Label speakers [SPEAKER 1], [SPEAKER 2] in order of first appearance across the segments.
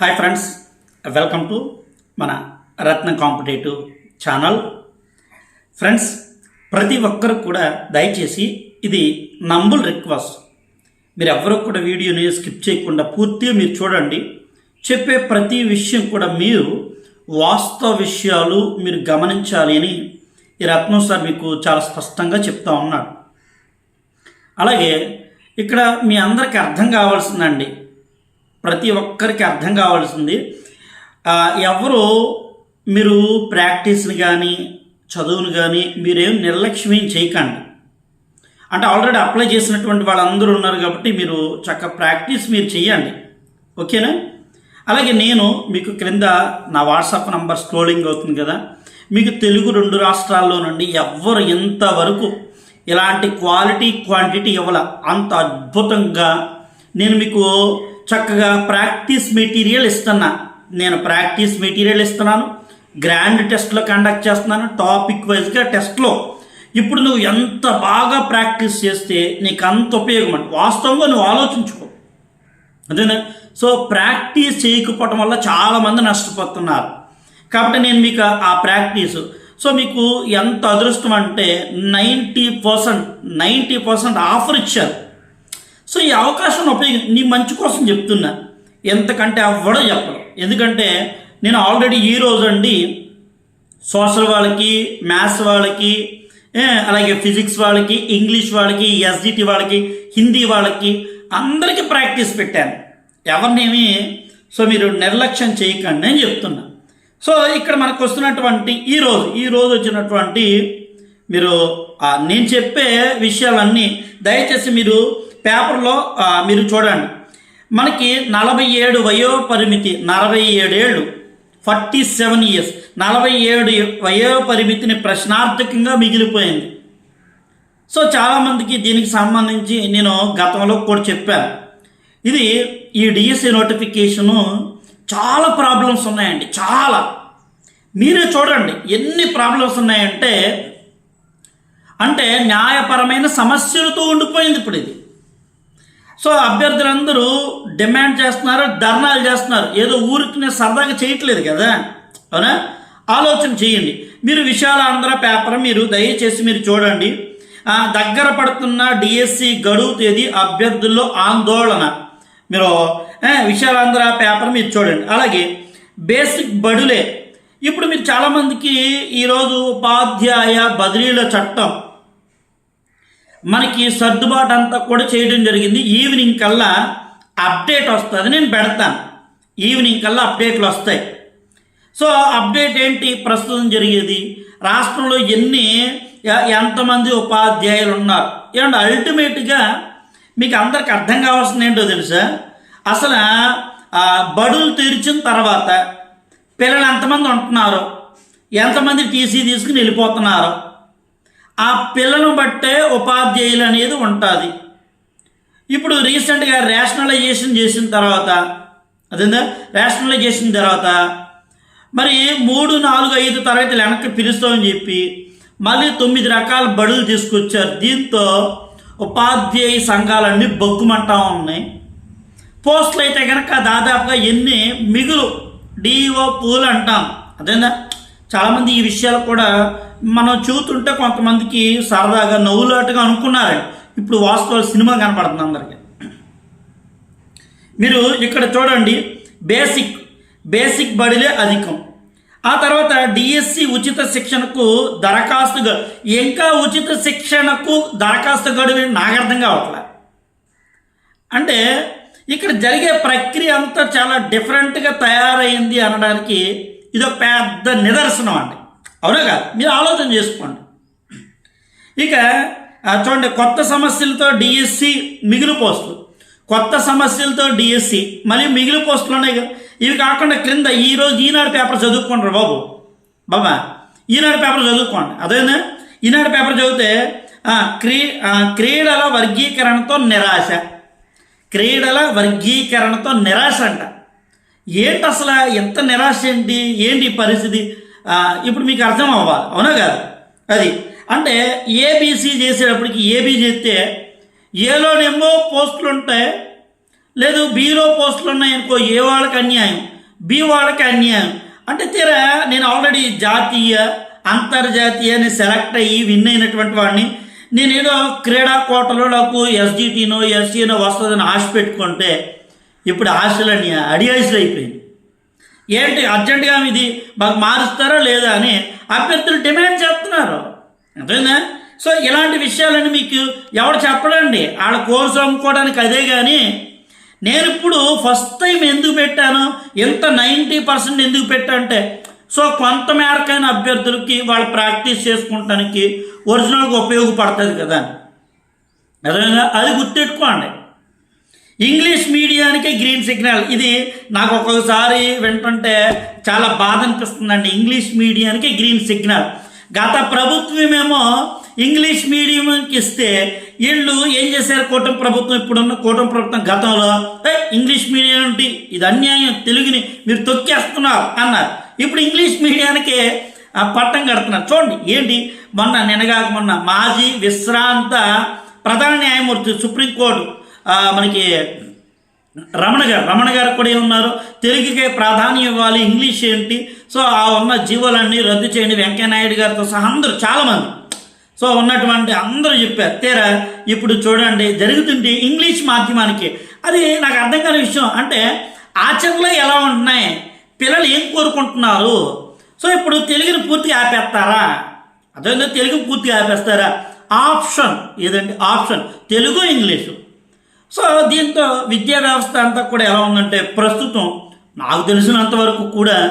[SPEAKER 1] Hi friends welcome to మన రత్న competitive channel. Friends ప్రతి ఒక్కరు కూడా దయచేసి ఇది నంబుల్ రిక్వెస్ట్. మీరు ఎవరు కూడా వీడియోని స్కిప్ చేయకుండా పూర్తిగా మీరు చూడండి. చెప్పే ప్రతి విషయం కూడా మీరు వాస్తవ విషయాలు మీరు గమనించాలి అని ఈ రత్నం సార్ మీకు చాలా స్పష్టంగా చెప్తా ఉన్నాడు. అలాగే ఇక్కడ మీ అందరికీ అర్థం కావాల్సిందండి. ప్రతి ఒక్కరికి అర్థం కావాల్సింది. ఎవరు మీరు ప్రాక్టీస్ని కానీ చదువును కానీ మీరేం నిర్లక్ష్యం చేయకండి. అంటే ఆల్రెడీ అప్లై చేసినటువంటి వాళ్ళందరూ ఉన్నారు కాబట్టి మీరు చక్కగా ప్రాక్టీస్ మీరు చేయండి ఓకేనా? అలాగే నేను మీకు క్రింద నా వాట్సాప్ నంబర్ స్క్రోలింగ్ అవుతుంది కదా. మీకు తెలుగు రెండు రాష్ట్రాల్లో నుండి ఎవ్వరు ఇంతవరకు ఇలాంటి క్వాలిటీ క్వాంటిటీ ఇవ్వాల. అంత అద్భుతంగా నేను మీకు చక్కగా ప్రాక్టీస్ మెటీరియల్ ఇస్తున్నా. నేను ప్రాక్టీస్ మెటీరియల్ ఇస్తున్నాను. గ్రాండ్ టెస్ట్లో కండక్ట్ చేస్తున్నాను. టాపిక్ వైజ్గా టెస్ట్లో. ఇప్పుడు నువ్వు ఎంత బాగా ప్రాక్టీస్ చేస్తే నీకు అంత ఉపయోగం అండి వాస్తవంగా నువ్వు ఆలోచించుకో. అదేనా? సో ప్రాక్టీస్ చేయకపోవటం వల్ల చాలామంది నష్టపోతున్నారు. కాబట్టి నేను మీకు ఆ- ఆ ప్రాక్టీస్. సో మీకు ఎంత అదృష్టం అంటే ninety percent ninety percent offer ఇచ్చారు. సో ఈ అవకాశం ఉపయోగం నీ మంచి కోసం చెప్తున్నా. ఎంతకంటే అవ్వడం చెప్పడం ఎందుకంటే నేను ఆల్రెడీ ఈ రోజు అండి సోషల్ వాళ్ళకి మ్యాథ్స్ వాళ్ళకి అలాగే ఫిజిక్స్ వాళ్ళకి ఇంగ్లీష్ వాళ్ళకి ఎస్డిటి వాళ్ళకి హిందీ వాళ్ళకి అందరికీ ప్రాక్టీస్ పెట్టాను. ఎవరినేమి సో మీరు నిర్లక్ష్యం చేయకండి అని చెప్తున్నా. సో ఇక్కడ మనకు వస్తున్నటువంటి ఈ రోజు ఈ రోజు వచ్చినటువంటి మీరు నేను చెప్పే విషయాలన్నీ దయచేసి మీరు పేపర్లో మీరు చూడండి. మనకి నలభై ఏడు వయో పరిమితి నలభై ఏడేళ్ళు ఫార్టీ సెవెన్ ఇయర్స్. నలభై ఏడు వయో పరిమితిని ప్రశ్నార్థకంగా మిగిలిపోయింది. సో చాలామందికి దీనికి సంబంధించి నేను గతంలో కూడా చెప్పాను. ఇది ఈ డిఎస్సి నోటిఫికేషను చాలా ప్రాబ్లమ్స్ ఉన్నాయండి. చాలా. మీరే చూడండి ఎన్ని ప్రాబ్లమ్స్ ఉన్నాయంటే అంటే న్యాయపరమైన సమస్యలతో ఉండిపోయింది ఇప్పుడు ఇది. సో అభ్యర్థులందరూ డిమాండ్ చేస్తున్నారు ధర్నాలు చేస్తున్నారు. ఏదో ఊరికి సరదాగా చేయట్లేదు కదా? అవునా? ఆలోచన చేయండి. మీరు విశాలాంధ్ర పేపర్ మీరు దయచేసి మీరు చూడండి. దగ్గర పడుతున్న డిఎస్సి గడువు తేదీ అభ్యర్థుల్లో ఆందోళన. మీరు విశాలాంధ్ర పేపర్ మీరు చూడండి. అలాగే బేసిక్ బడులే. ఇప్పుడు మీరు చాలామందికి ఈరోజు ఉపాధ్యాయ బదిలీల చట్టం మనకి సర్దుబాటు అంతా కూడా చేయడం జరిగింది. ఈవినింగ్ కల్లా అప్డేట్ వస్తుంది. నేను పెడతాను. ఈవినింగ్ కల్లా అప్డేట్లు వస్తాయి. సో అప్డేట్ ఏంటి? ప్రస్తుతం జరిగేది. రాష్ట్రంలో ఎన్ని ఎంతమంది ఉపాధ్యాయులు ఉన్నారు? ఏమంటే అల్టిమేట్గా మీకు అందరికి అర్థం కావాల్సింది ఏంటో తెలుసా? అసలు బడులు తెరిచిన తర్వాత పిల్లలు ఎంతమంది ఉంటున్నారు? ఎంతమంది టీసీ తీసుకుని వెళ్ళిపోతున్నారు? ఆ పిల్లలను బట్టే ఉపాధ్యాయులు అనేది ఉంటుంది. ఇప్పుడు రీసెంట్గా రేషనలైజేషన్ చేసిన తర్వాత అదేందా? రేషనలైజేషన్ తర్వాత మరి మూడు నాలుగు ఐదు తరగతులు వెనక్కి పిలుస్తామని చెప్పి మళ్ళీ తొమ్మిది రకాల బడులు తీసుకొచ్చారు. దీంతో ఉపాధ్యాయ సంఘాలన్నీ బొగ్గుమంటా ఉన్నాయి. పోస్టులు అయితే కనుక దాదాపుగా ఎన్ని మిగులు డిఓ పూలు అంటాం. అదేందా? చాలామంది ఈ విషయాలు కూడా మనం చూస్తుంటే కొంతమందికి సరదాగా నవ్వులాటగా అనుకున్నారండి ఇప్పుడు వాస్తవాలు సినిమా కనపడుతుంది అందరికీ. మీరు ఇక్కడ చూడండి బేసిక్ బేసిక్ బడిలే అధికం. ఆ తర్వాత డిఎస్సి ఉచిత శిక్షణకు దరఖాస్తు ఇంకా ఉచిత శిక్షణకు దరఖాస్తు గడువు నాకు అర్థం కావట్లే. అంటే ఇక్కడ జరిగే ప్రక్రియ అంతా చాలా డిఫరెంట్గా తయారైంది అనడానికి ఇది ఒక పెద్ద నిదర్శనం అండి. అవునా కాదు? మీరు ఆలోచన చేసుకోండి. ఇక చూడండి కొత్త సమస్యలతో డిఎస్సి మిగులు పోస్టులు కొత్త సమస్యలతో డిఎస్సి మళ్ళీ మిగిలి పోస్టులు ఉన్నాయి కదా. ఇవి కాకుండా క్రింద ఈరోజు ఈనాడు పేపర్ చదువుకుంటారు బాబు. బాబా ఈనాడు పేపర్ చదువుకోండి. అదేనా? ఈనాడు పేపర్ చదివితే క్రీ క్రీడల వర్గీకరణతో నిరాశ. క్రీడల వర్గీకరణతో నిరాశ అంట. ఏంటి అసలు ఎంత నిరాశ ఏంటి? ఏంటి పరిస్థితి? ఇప్పుడు మీకు అర్థం అవ్వాలి. అవునా కాదు? అది. అంటే ఏబీసీ చేసేటప్పటికి ఏబీ చేస్తే ఏలోనేమో పోస్టులు ఉంటాయి లేదు బీలో పోస్టులు ఉన్నాయనుకో ఏ వాళ్ళకి అన్యాయం బి వాళ్ళకి అన్యాయం. అంటే తీరా నేను ఆల్రెడీ జాతీయ అంతర్జాతీయ అని సెలెక్ట్ అయ్యి విన్ అయినటువంటి వాడిని నేనేదో క్రీడా కోటలో నాకు ఎస్జిటీనో ఎస్సీనో వస్తుందని ఆశ పెట్టుకుంటే ఇప్పుడు ఆశలన్నీ అడియాసులు అయిపోయింది. ఏంటి అర్జెంటుగా ఇది మాకు మారుస్తారా లేదా అని అభ్యర్థులు డిమాండ్ చేస్తున్నారు. అంతేనా సో ఇలాంటి విషయాలని మీకు ఎవరు చెప్పడండి. వాళ్ళ కోర్సు అమ్ముకోవడానికి అదే కానీ నేను ఇప్పుడు ఫస్ట్ టైం ఎందుకు పెట్టాను? ఎంత నైంటీ పర్సెంట్ ఎందుకు పెట్టానంటే సో కొంత మేరకైన అభ్యర్థులకి వాళ్ళు ప్రాక్టీస్ చేసుకుంటానికి ఒరిజినల్గా ఉపయోగపడుతుంది కదా. అదేవిధంగా అది గుర్తెట్టుకోండి ఇంగ్లీష్ మీడియానికే గ్రీన్ సిగ్నల్. ఇది నాకు ఒక్కొక్కసారి వింటుంటే చాలా బాధ అనిపిస్తుందండి. ఇంగ్లీష్ మీడియానికే గ్రీన్ సిగ్నల్. గత ప్రభుత్వమేమో ఇంగ్లీష్ మీడియంకి ఇస్తే వీళ్ళు ఏం చేశారు? కూటమి ప్రభుత్వం ఇప్పుడున్న కూటమి ప్రభుత్వం గతంలో "ఏ, ఇంగ్లీష్ మీడియం ఏంటి? ఇది అన్యాయం. తెలుగుని మీరు తొక్కేస్తున్నారు అన్నారు. ఇప్పుడు ఇంగ్లీష్ మీడియానికి ఆ, పట్టం కడుతున్నారు. చూడండి ఏంటి? మొన్న నినగాక మొన్న మాజీ విశ్రాంత ప్రధాన న్యాయమూర్తి సుప్రీంకోర్టు మనకి రమణ గారు రమణ గారు కూడా ఏమన్నారు? తెలుగుకే ప్రాధాన్యం ఇవ్వాలి ఇంగ్లీష్ ఏంటి? సో ఆ ఉన్న జీవోలన్నీ రద్దు చేయండి. వెంకయ్యనాయుడు గారితో సహా అందరూ చాలామంది. సో ఉన్నటువంటి అందరూ చెప్పారు. తీరా ఇప్పుడు చూడండి జరుగుతుంది ఇంగ్లీష్ మాధ్యమానికి. అది నాకు అర్థం కాని విషయం. అంటే ఆచరణలో ఎలా ఉంటున్నాయి? పిల్లలు ఏం కోరుకుంటున్నారు? సో ఇప్పుడు తెలుగుని పూర్తిగా ఆపేస్తారా? అదే తెలుగు పూర్తిగా ఆపేస్తారా? ఆప్షన్ ఏదండి ఆప్షన్ తెలుగు ఇంగ్లీషు. సో దీంతో విద్యా వ్యవస్థ అంతా కూడా ఎలా ఉందంటే ప్రస్తుతం నాకు తెలిసినంత వరకు కూడా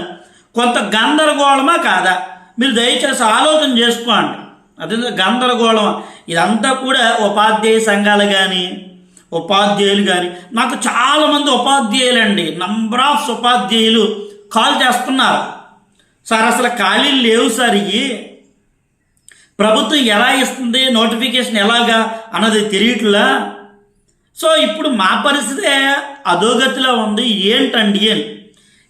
[SPEAKER 1] కొంత గందరగోళమా కాదా? మీరు దయచేసి ఆలోచన చేసుకోండి. అదే గందరగోళం. ఇదంతా కూడా ఉపాధ్యాయ సంఘాలు కానీ ఉపాధ్యాయులు కానీ నాకు చాలామంది ఉపాధ్యాయులు అండి నంబర్ ఆఫ్ ఉపాధ్యాయులు కాల్ చేస్తున్నారు. సార్ అసలు ఖాళీలు లేవు సార్ ఇవి ప్రభుత్వం ఎలా ఇస్తుంది? నోటిఫికేషన్ ఎలాగా? అన్నది తెలియట్లా? సో ఇప్పుడు మా పరిస్థితే అధోగతిలో ఉంది. ఏంటండి అని.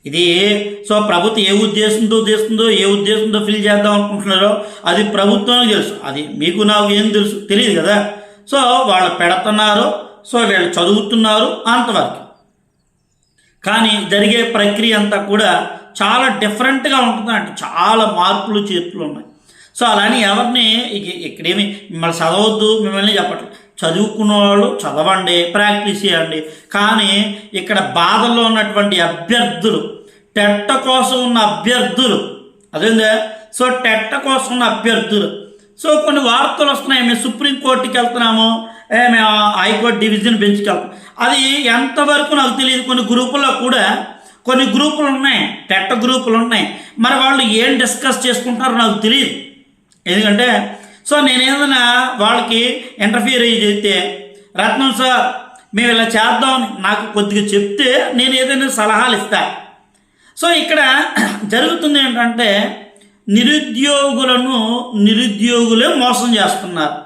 [SPEAKER 1] ఇది సో ప్రభుత్వం ఏ ఉద్దేశంతో తీస్తుందో ఏ ఉద్దేశంతో ఫిల్ చేద్దాం అనుకుంటున్నారో అది ప్రభుత్వానికి తెలుసు. అది మీకు నాకు ఏం తెలుసు? తెలియదు కదా. సో వాళ్ళు పెడుతున్నారు సో వీళ్ళు చదువుతున్నారు అంతవరకు. కానీ జరిగే ప్రక్రియ అంతా కూడా చాలా డిఫరెంట్గా ఉంటుంది అంటే చాలా మార్పులు చేర్పులు ఉన్నాయి. సో అలానే ఎవరిని ఇక- ఇక్కడేమి మిమ్మల్ని చదవద్దు మిమ్మల్ని చెప్పట్లేదు. చదువుకున్న వాళ్ళు చదవండి ప్రాక్టీస్ చేయండి. కానీ ఇక్కడ బాధల్లో ఉన్నటువంటి అభ్యర్థులు టెట్ట కోసం ఉన్న అభ్యర్థులు అదేందా? సో టెట్ట కోసం ఉన్న అభ్యర్థులు. సో కొన్ని వార్తలు వస్తున్నాయి. మేము సుప్రీంకోర్టుకి వెళ్తున్నాము. మేము హైకోర్టు డివిజన్ పెంచుకెళ్తాం అది ఎంతవరకు నాకు తెలియదు. కొన్ని గ్రూపుల్లో కూడా కొన్ని గ్రూపులు ఉన్నాయి. టెట్ట గ్రూపులు ఉన్నాయి. మరి వాళ్ళు ఏం డిస్కస్ చేసుకుంటారో నాకు తెలియదు. ఎందుకంటే సో నేను ఏదైనా వాళ్ళకి ఇంటర్ఫియర్ అయ్యి చెప్తే రత్నం సార్ మేము ఇలా చేద్దాం నాకు కొద్దిగా చెప్తే నేను ఏదైనా సలహాలు ఇస్తా. సో ఇక్కడ జరుగుతుంది ఏంటంటే నిరుద్యోగులను నిరుద్యోగులే మోసం చేస్తున్నారు.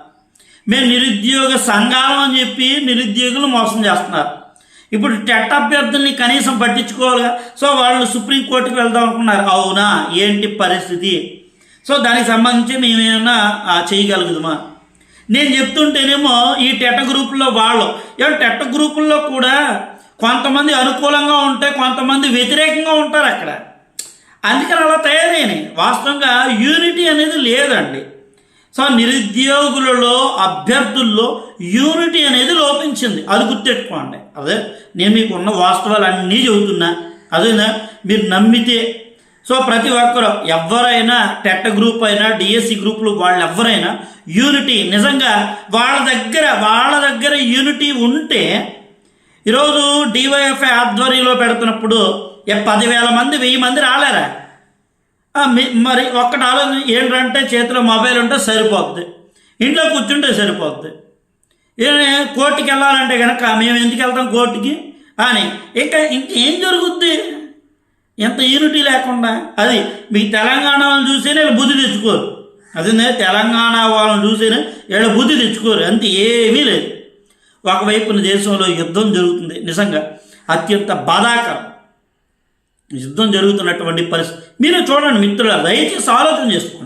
[SPEAKER 1] మేము నిరుద్యోగ సంఘాలం అని చెప్పి నిరుద్యోగులు మోసం చేస్తున్నారు. ఇప్పుడు టెట్ అభ్యర్థుల్ని కనీసం పట్టించుకోవాలిగా. సో వాళ్ళు సుప్రీంకోర్టుకి వెళ్దాం అనుకున్నారు. అవునా? ఏంటి పరిస్థితి? సో దానికి సంబంధించి మేమేమన్నా ఆ, చేయగలుగుదామా? నేను చెప్తుంటేనేమో ఈ టెట గ్రూపుల్లో వాళ్ళు ఏమో టెట గ్రూపుల్లో కూడా కొంతమంది అనుకూలంగా ఉంటే కొంతమంది వ్యతిరేకంగా ఉంటారు అక్కడ. అందుకని అలా తయారైనాయి. వాస్తవంగా యూనిటీ అనేది లేదండి. సో నిరుద్యోగులలో అభ్యర్థుల్లో యూనిటీ అనేది లోపించింది. అది గుర్తెట్టుకోండి అదే నేను మీకు ఉన్న వాస్తవాలు అన్నీ చెబుతున్నా. అదేనా? మీరు నమ్మితే సో ప్రతి ఒక్కరు ఎవరైనా టెట్ గ్రూప్ అయినా డిఎస్సి గ్రూపులు వాళ్ళు ఎవరైనా యూనిటీ నిజంగా వాళ్ళ దగ్గర వాళ్ళ దగ్గర యూనిటీ ఉంటే ఈరోజు డివైఎఫ్ఐ ఆధ్వర్యంలో పెడుతున్నప్పుడు పదివేల మంది వెయ్యి మంది రాలేరా? మరి ఒక్కటి ఆలోచన ఏంటంటే చేతిలో మొబైల్ ఉంటే సరిపోద్ది ఇంట్లో కూర్చుంటే సరిపోద్ది. కోర్టుకి వెళ్ళాలంటే కనుక మేము ఎందుకు వెళ్తాం కోర్టుకి? అని. ఇంకా ఇంకేం జరుగుద్ది? ఎంత యూనిటీ లేకుండా? అది మీ తెలంగాణ వాళ్ళని చూసేనే వీళ్ళు బుద్ధి తెచ్చుకోరు. అదే తెలంగాణ వాళ్ళని చూసేనే వీళ్ళ బుద్ధి తెచ్చుకోరు. అంతే ఏమీ లేదు. ఒకవైపున దేశంలో యుద్ధం జరుగుతుంది. నిజంగా అత్యంత బాధాకరం. యుద్ధం జరుగుతున్నటువంటి పరిస్థితి. మీరు చూడండి మిత్రుల దయచేసి ఆలోచన చేసుకోండి.